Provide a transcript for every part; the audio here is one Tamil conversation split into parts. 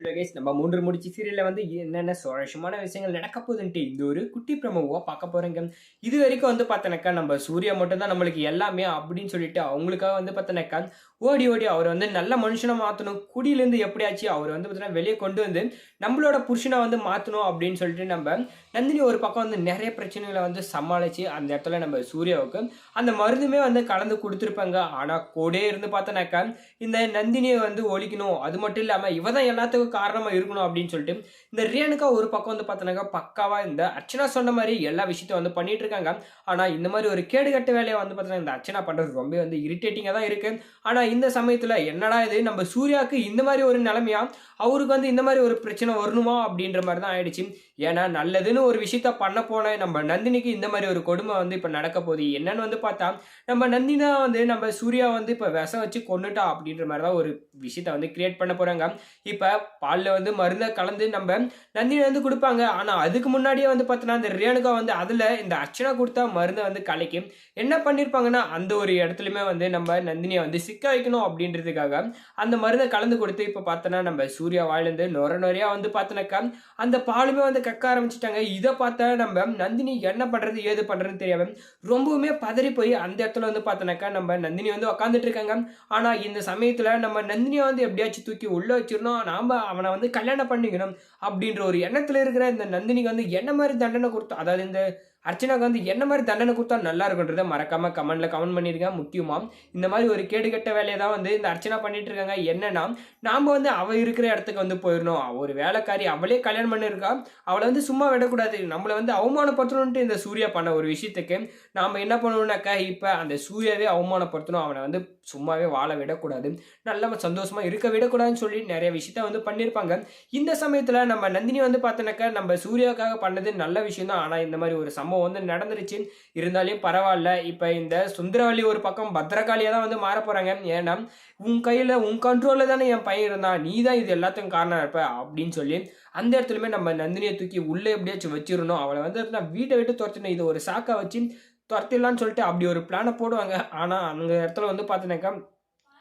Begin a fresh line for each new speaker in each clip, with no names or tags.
கைஸ் நம்ம மூன்று முடிச்சு சீரியல்ல வந்து என்னென்ன சுவாரஸ்யமான விஷயங்கள் நடக்க போகுதுன்ட்டு இந்த ஒரு குட்டி பிரமோவா பார்க்க போறேங்க. இது வரைக்கும் வந்து பார்த்தனாக்கா நம்ம சூர்யா மட்டும் தான் நம்மளுக்கு எல்லாமே அப்படின்னு சொல்லிட்டு அவங்களுக்காக வந்து பார்த்தனாக்கா ஓடி ஓடி அவர் வந்து நல்ல மனுஷனை மாற்றணும் குடியிலேருந்து எப்படியாச்சு அவர் வந்து பார்த்தீங்கன்னா வெளியே கொண்டு வந்து நம்மளோட புருஷனை வந்து மாற்றணும் அப்படின்னு சொல்லிட்டு நம்ம நந்தினி ஒரு பக்கம் வந்து நிறைய பிரச்சனைகளை வந்து சமாளித்து அந்த இடத்துல நம்ம சூர்யாவுக்கு அந்த மருந்துமே வந்து கலந்து கொடுத்துருப்பாங்க. ஆனால் கூட இருந்து பார்த்தனாக்கா இந்த நந்தினியை வந்து ஒழிக்கணும். அது மட்டும் இல்லாமல் இவ தான் எல்லாத்துக்கும் காரணமாக இருக்கணும் அப்படின்னு சொல்லிட்டு இந்த ரேணுக்கா ஒரு பக்கம் வந்து பார்த்தனாக்கா பக்காவாக இந்த அர்ச்சனா சொன்ன மாதிரி எல்லா விஷயத்தையும் வந்து பண்ணிட்டு இருக்காங்க. ஆனால் இந்த மாதிரி ஒரு கேடுகட்ட வேலையை வந்து பார்த்தீங்கன்னா இந்த அர்ச்சனா பண்ணுறது ரொம்ப வந்து இரிட்டேட்டிங்காக தான் இருக்குது ஆனால் இந்த சமயத்தில் என்னடா இது? நம்ம சூர்யாவுக்கு இந்த மாதிரி ஒரு நிலைமையா? அவருக்கு வந்து இந்த மாதிரி ஒரு பிரச்சனை வரணுமா? அப்படின்ற மாதிரி தான் ஆயிடுச்சு. ஏன்னா நல்லதுன்னு ஒரு விஷயத்த பண்ண போன நம்ம நந்தினிக்கு இந்த மாதிரி ஒரு கொடுமை வந்து இப்போ நடக்க போகுது. என்னன்னு வந்து பார்த்தா நம்ம நந்தினா வந்து நம்ம சூர்யா வந்து இப்போ விஷம் வச்சு கொண்டுட்டா அப்படின்ற மாதிரி தான் ஒரு விஷயத்த வந்து கிரியேட் பண்ண போகிறாங்க இப்போ பாலில் வந்து மருந்தை கலந்து நம்ம நந்தினி வந்து கொடுப்பாங்க. ஆனால் அதுக்கு முன்னாடியே வந்து பார்த்தோன்னா இந்த ரேணுகா வந்து அதில் இந்த அர்ச்சனா கொடுத்தா மருந்தை வந்து கலைக்கும் என்ன பண்ணியிருப்பாங்கன்னா அந்த ஒரு இடத்துலையுமே வந்து நம்ம நந்தினியை வந்து சிக்க வைக்கணும் அப்படின்றதுக்காக அந்த மருந்தை கலந்து கொடுத்து இப்போ பார்த்தோன்னா நம்ம சூர்யா வாயிலேருந்து நொர நொறையா வந்து பார்த்தோன்னாக்கா அந்த பாலுமே வந்து கக்க ஆரம்பிச்சிட்டாங்க. இதை பார்த்தா நம்ம நந்தினி என்ன பண்ணுறது ஏது பண்ணுறதுன்னு தெரியாமல் ரொம்பவுமே பதறி போய் அந்த இடத்துல வந்து பார்த்தோன்னாக்கா நம்ம நந்தினி வந்து உக்காந்துட்டு இருக்காங்க. ஆனால் இந்த சமயத்தில் நம்ம நந்தினியை வந்து எப்படியாச்சும் தூக்கி உள்ளே வச்சிடணும் நாம் அவனை வந்து கல்யாணம் பண்ணிக்கணும் அப்படின்ற ஒரு எண்ணத்தில் இருக்கிற இந்த நந்தினிக்கு வந்து என்ன மாதிரி தண்டனை கொடுத்தோம்? அதாவது இந்த அர்ச்சனாக்கு வந்து என்ன மாதிரி தண்டனை கொடுத்தா நல்லா இருக்குன்றத மறக்காம கமெண்ட்ல கமெண்ட் பண்ணிருக்கேன் முக்கியமா இந்த மாதிரி ஒரு கேடுகட்ட வேலையை தான் வந்து இந்த அர்ச்சனா பண்ணிட்டு இருக்காங்க. என்னன்னா நாம வந்து அவ இருக்கிற இடத்துக்கு வந்து போயிடணும். ஒரு வேலைக்காரி அவளே கல்யாணம் பண்ணிருக்கா. அவளை வந்து சும்மா விடக்கூடாது. நம்மளை வந்து அவமானப்படுத்தணும்ட்டு இந்த சூர்யா பண்ண ஒரு விஷயத்துக்கு நாம என்ன பண்ணணும்னாக்கா இப்ப அந்த சூர்யாவே அவமானப்படுத்தணும். அவனை வந்து சும்மாவே வாழ விடக்கூடாது. நல்லா சந்தோஷமா இருக்க விடக்கூடாதுன்னு சொல்லி நிறைய விஷயத்த வந்து பண்ணியிருப்பாங்க இந்த சமயத்துல நம்ம நந்தினி வந்து பார்த்தோன்னாக்கா நம்ம சூர்யாவுக்காக பண்ணது நல்ல விஷயம் தான் ஆனா இந்த மாதிரி ஒரு சம்பவம் வந்து நடந்துருச்சு இருந்தாலும் பரவாயில்ல. இப்போ இந்த சுந்தரவல்லி ஒரு பக்கம் பத்திரகாளியாக தான் வந்து மாற போகிறாங்க ஏன்னா உன் கையில் உன் கண்ட்ரோலில் தானே என் பையன் இருந்தான். நீ தான் இது எல்லாத்துக்கும் காரணம் இருப்ப அப்படின்னு சொல்லி அந்த இடத்துலையுமே நம்ம நந்தினியை தூக்கி உள்ளே எப்படியாச்சும் வச்சிடணும். அவளை வந்து நான் வீட்டை விட்டு துரத்தினோம் இது ஒரு சாக்கா வச்சு துரத்திடலான்னு சொல்லிட்டு அப்படி ஒரு பிளானை போடுவாங்க. ஆனால் அந்த இடத்துல வந்து பார்த்தீங்கன்னாக்கா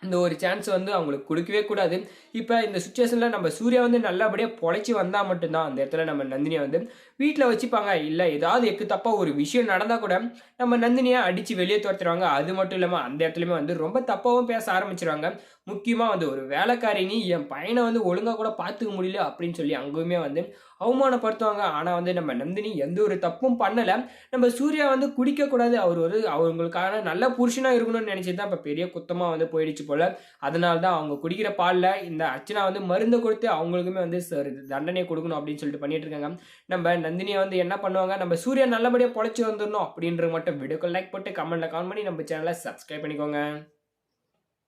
இந்த ஒரு சான்ஸ் வந்து அவங்களுக்கு கொடுக்கவே கூடாது. இப்போ இந்த சுச்சுவேஷனில் நம்ம சூர்யா வந்து நல்லபடியாக பொழைச்சி வந்தால் மட்டும்தான் அந்த இடத்துல நம்ம நந்தினியை வந்து வீட்டில் வச்சுப்பாங்க. இல்லை ஏதாவது எக்கு தப்பாக ஒரு விஷயம் நடந்தால் கூட நம்ம நந்தினியை அடித்து வெளியே துரத்துருவாங்க. அது மட்டும் இல்லாமல் அந்த இடத்துலையுமே வந்து ரொம்ப தப்பாகவும் பேச ஆரம்பிச்சிருவாங்க. முக்கியமாக வந்து ஒரு வேலைக்காரினி என் பையனை வந்து ஒழுங்காக கூட பார்த்துக்க முடியல அப்படின்னு சொல்லி அங்கேயுமே வந்து அவமானப்படுத்துவாங்க. ஆனால் வந்து நம்ம நந்தினி எந்த ஒரு தப்பும் பண்ணலை. நம்ம சூர்யா வந்து குடிக்கக்கூடாது. அவர் ஒரு அவங்களுக்கான நல்ல புருஷனாக இருக்கணும்னு நினச்சி தான் இப்போ பெரிய குத்தமாக வந்து போயிடுச்சு போல். அதனால தான் அவங்க குடிக்கிற பாலில் இந்த அர்ச்சனா வந்து மருந்து கொடுத்து அவங்களுக்குமே வந்து சார் தண்டனை கொடுக்கணும் அப்படின்னு சொல்லிட்டு பண்ணிட்டு இருக்காங்க. நம்ம நந்தினியை வந்து என்ன பண்ணுவாங்க? நம்ம சூர்யா நல்லபடியாக பொழைச்சி வந்துடணும் அப்படின்ற மட்டும் வீடியோக்கு லைக் போட்டு கமெண்ட்டில் கமெண்ட் பண்ணி நம்ம சேனலை சப்ஸ்கிரைப் பண்ணிக்கோங்க.